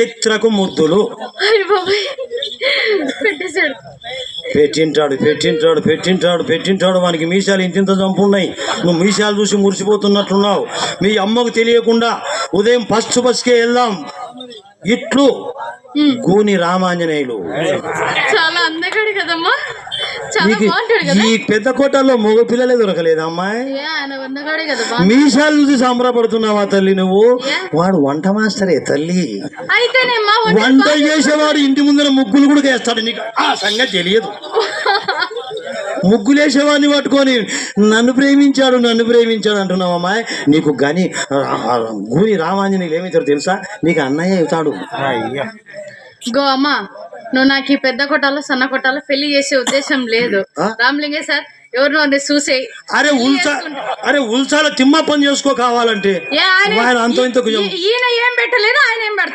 చిత్రకు ముద్దులు. పెట్టింటాడు పెట్టింటాడు పెట్టింటాడు పెట్టింటాడు. వానికి మీసాలు ఇంతింత చంపున్నాయి. నువ్వు మీసాలు చూసి మురిసిపోతున్నట్లున్నావు మీ అమ్మకు తెలియకుండా ఉదయం ఫస్ట్ బస్కే వెళ్దాం. ఇట్లు. గూని రామాంజనేయులు. చాలా కదమ్మా? చాలా నీకు బాగుంటాడు కదా? ఈ పెద్ద కోటల్లో మగ పిల్లలే దొరకలేదు అమ్మాయి. మీసాలు చూసి సంబరపడుతున్నావా తల్లి నువ్వు? వాడు వంట మాస్టరే తల్లి. అయితేనేమ్మా వంట చేసేవాడు ఇంటి ముందర ముగ్గులు కూడా వేస్తాడు నీకు. ఆ సంగతి తెలియదు. ముగ్గులేసేవాడిని పట్టుకొని నన్ను ప్రేమించాడు నన్ను ప్రేమించాడు అంటున్నావు అమ్మాయి. నీకు గని గూని రామాంజనేయులు ఏమిచ్చారు తెలుసా? నీకు అన్నయ్య అవుతాడు. గో అమ్మా నువ్వు నాకు ఈ పెద్ద కొట్టాలో సన్న కొట్టాలో పెళ్ళి చేసే ఉద్దేశం లేదు? రామలింగే సార్ ఎవరినో ఒకరిని చూసేయి అరే ఉల్సా అరే ఉల్సాల తిమ్మ పని చేసుకో కావాలంటే. ఆయన అంతో ఈయన ఏం పెట్టలేదు ఆయన ఏం పెడతాడు?